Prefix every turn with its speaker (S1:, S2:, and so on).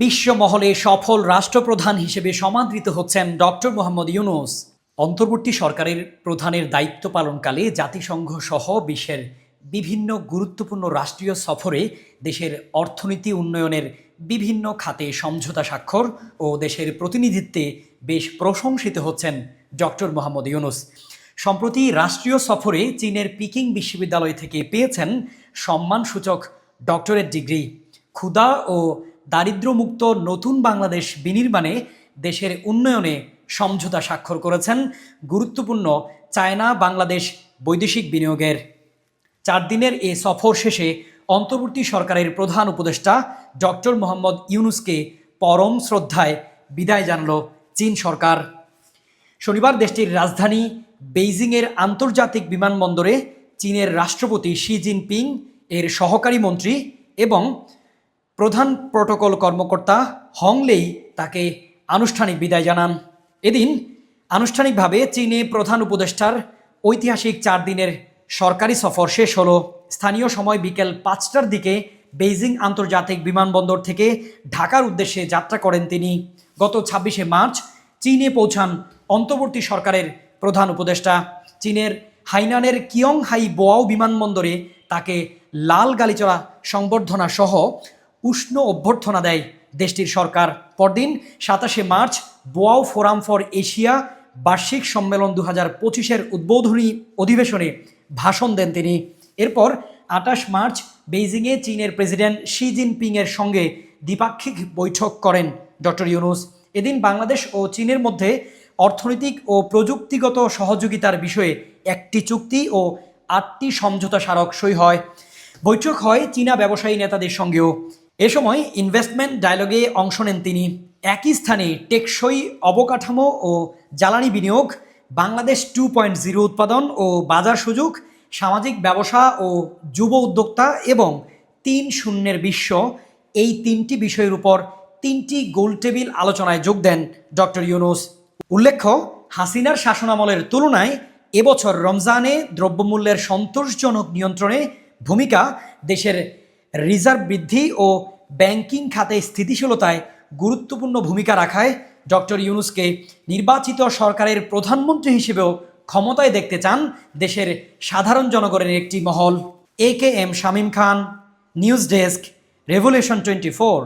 S1: বিশ্বমহলে সফল রাষ্ট্রপ্রধান হিসেবে সমাদৃত হচ্ছেন ডক্টর মোহাম্মদ ইউনুস। অন্তর্বর্তী সরকারের প্রধানের দায়িত্ব পালনকালে জাতিসংঘ সহ বিশ্বের বিভিন্ন গুরুত্বপূর্ণ রাষ্ট্রীয় সফরে দেশের অর্থনীতি উন্নয়নের বিভিন্ন খাতে সমঝোতা স্বাক্ষর ও দেশের প্রতিনিধিত্বে বেশ প্রশংসিত হচ্ছেন ডক্টর মোহাম্মদ ইউনুস। সম্প্রতি রাষ্ট্রীয় সফরে চীনের পিকিং বিশ্ববিদ্যালয় থেকে পেয়েছেন সম্মানসূচক ডক্টরেট ডিগ্রি। ক্ষুদা ও দারিদ্র্যমুক্ত নতুন বাংলাদেশ বিনির্মাণে দেশের উন্নয়নে সমঝোতা স্বাক্ষর করেছেন গুরুত্বপূর্ণ চায়না বাংলাদেশ বৈদেশিক বিনিয়োগের। চার দিনের এ সফর শেষে অন্তর্বর্তী সরকারের প্রধান উপদেষ্টা ডক্টর মোহাম্মদ ইউনুসকে পরম শ্রদ্ধায় বিদায় জানাল চীন সরকার। শনিবার দেশটির রাজধানী বেইজিংয়ের আন্তর্জাতিক বিমানবন্দরে চীনের রাষ্ট্রপতি শি জিনপিং, এর সহকারী মন্ত্রী এবং প্রধান প্রোটোকল কর্মকর্তা হংলেই তাকে আনুষ্ঠানিক বিদায় জানান। এদিন আনুষ্ঠানিকভাবে চীনে প্রধান উপদেষ্টার ঐতিহাসিক চার দিনের সরকারি সফর শেষ হলো। স্থানীয় সময় বিকেল পাঁচটার দিকে বেইজিং আন্তর্জাতিক বিমানবন্দর থেকে ঢাকার উদ্দেশ্যে যাত্রা করেন তিনি। গত ছাব্বিশে মার্চ চীনে পৌঁছান অন্তর্বর্তী সরকারের প্রধান উপদেষ্টা। চীনের হাইনানের কিয়ং হাই বোয়াও বিমানবন্দরে তাকে লাল গালিচড়া সংবর্ধনা সহ উষ্ণ অভ্যর্থনা দেয় দেশটির সরকার। পরদিন সাতাশে March, Boao forum for Asia বার্ষিক সম্মেলন দু হাজার পঁচিশের উদ্বোধনী অধিবেশনে ভাষণ দেন তিনি। এরপর আটাশ মার্চ, বেইজিংয়ে চীনের প্রেসিডেন্ট শি জিনপিংয়ের সঙ্গে দ্বিপাক্ষিক বৈঠক করেন ডক্টর ইউনুস। এদিন বাংলাদেশ ও চীনের মধ্যে অর্থনৈতিক ও প্রযুক্তিগত সহযোগিতার বিষয়ে একটি চুক্তি ও আটটি সমঝোতা স্মারক সই হয়। বৈঠক হয় চীনা ব্যবসায়ী নেতাদের সঙ্গেও। এ সময় ইনভেস্টমেন্ট ডায়ালগে অংশ নেন তিনি। একই স্থানে টেকসই অবকাঠামো ও জ্বালানি বিনিয়োগ, বাংলাদেশ টু পয়েন্ট জিরো উৎপাদন ও বাজার সুযোগ, সামাজিক ব্যবসা ও যুব উদ্যোক্তা এবং তিন শূন্যের বিশ্ব এই তিনটি বিষয়ের উপর তিনটি গোলটেবিল আলোচনায় যোগ দেন ডক্টর ইউনুস। উল্লেখ্য, হাসিনার শাসনামলের তুলনায় এবছর রমজানে দ্রব্যমূল্যের সন্তোষজনক নিয়ন্ত্রণে ভূমিকা দেশের রিজার্ভ বৃদ্ধি ও ব্যাংকিং খাতে স্থিতিশীলতায় গুরুত্বপূর্ণ ভূমিকা রাখায় ডক্টর ইউনুসকে নির্বাচিত সরকারের প্রধানমন্ত্রী হিসেবেও ক্ষমতায় দেখতে চান দেশের সাধারণ জনগণের একটি মহল। A K M Shamim Khan, news desk revolution twenty four.